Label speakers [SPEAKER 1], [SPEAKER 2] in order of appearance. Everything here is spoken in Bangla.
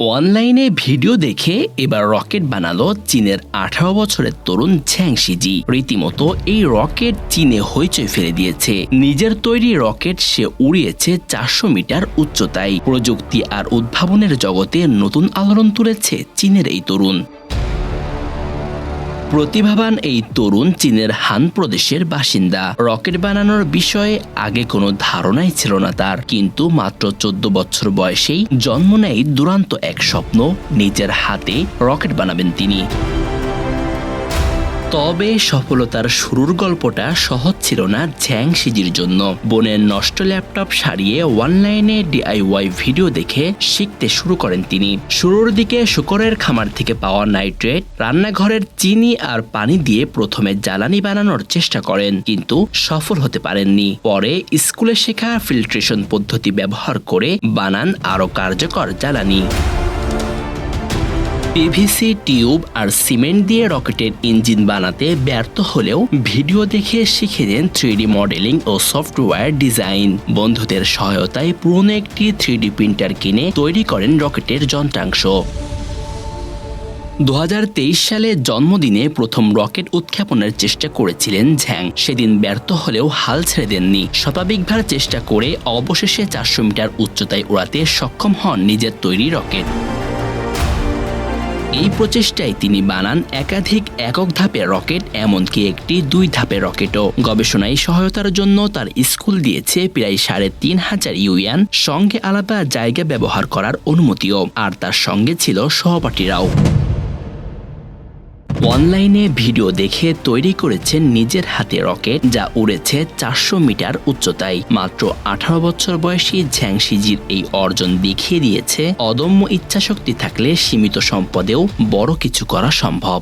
[SPEAKER 1] অনলাইনে ভিডিও দেখে এবার রকেট বানালো চীনের আঠারো বছরের তরুণ ঝ্যাংসিজি রীতিমতো এই রকেট চীনে হইচই ফেলে দিয়েছে। নিজের তৈরি রকেট সে উড়িয়েছে চারশো মিটার উচ্চতায়। প্রযুক্তি আর উদ্ভাবনের জগতে নতুন আলোড়ন তুলেছে চীনের এই তরুণ। প্রতিভাবান এই তরুণ চীনের হান প্রদেশের বাসিন্দা। রকেট বানানোর বিষয়ে আগে কোনো ধারণাই ছিল না তার। কিন্তু মাত্র চোদ্দ বছর বয়সেই জন্ম নেয় দুরান্ত এক স্বপ্ন, নিজের হাতে রকেট বানাবেন তিনি। তবে সফলতার শুরুর গল্পটা সহজ ছিল না ঝ্যাং সিজির জন্য। বোনের নষ্ট ল্যাপটপ সারিয়ে অনলাইনে ডিআইওয়াই ভিডিও দেখে শিখতে শুরু করেন তিনি। শুরুর দিকে শুকরের খামার থেকে পাওয়া নাইট্রেট, রান্নাঘরের চিনি আর পানি দিয়ে প্রথমে জ্বালানি বানানোর চেষ্টা করেন, কিন্তু সফল হতে পারেননি। পরে স্কুলে শেখা ফিল্ট্রেশন পদ্ধতি ব্যবহার করে বানান আরও কার্যকর জ্বালানি। পিভিসি টিউব আর সিমেন্ট দিয়ে রকেটের ইঞ্জিন বানাতে ব্যর্থ হলেও ভিডিও দেখে শিখে নেন থ্রিডি মডেলিং ও সফটওয়্যার ডিজাইন বন্ধুদের সহায়তায় পুরনো একটি থ্রিডি প্রিন্টার কিনে তৈরি করেন রকেটের যন্ত্রাংশ। দু সালে জন্মদিনে প্রথম রকেট উৎক্ষেপণের চেষ্টা করেছিলেন ঝ্যাং। সেদিন ব্যর্থ হলেও হাল ছেড়ে দেননি। শতাধিকবার চেষ্টা করে অবশেষে চারশো মিটার উচ্চতায় উড়াতে সক্ষম হন নিজের তৈরি রকেট। এই প্রচেষ্টায় তিনি বানান একাধিক একক ধাপের রকেট, এমনকি একটি দুই ধাপের রকেটও। গবেষণায় সহায়তার জন্য তার স্কুল দিয়েছে প্রায় সাড়ে তিন হাজার ইউয়ান সঙ্গে আলাদা জায়গা ব্যবহার করার অনুমতিও। আর তার সঙ্গে ছিল সহপাঠীরাও। অনলাইনে ভিডিও দেখে তৈরি করেছেন নিজের হাতে রকেট যা উড়েছে চারশো মিটার উচ্চতায়। মাত্র আঠারো বছর বয়সী ঝ্যাংশিজির এই অর্জন দেখিয়ে দিয়েছে। অদম্য ইচ্ছাশক্তি থাকলে সীমিত সম্পদেও বড় কিছু করা সম্ভব।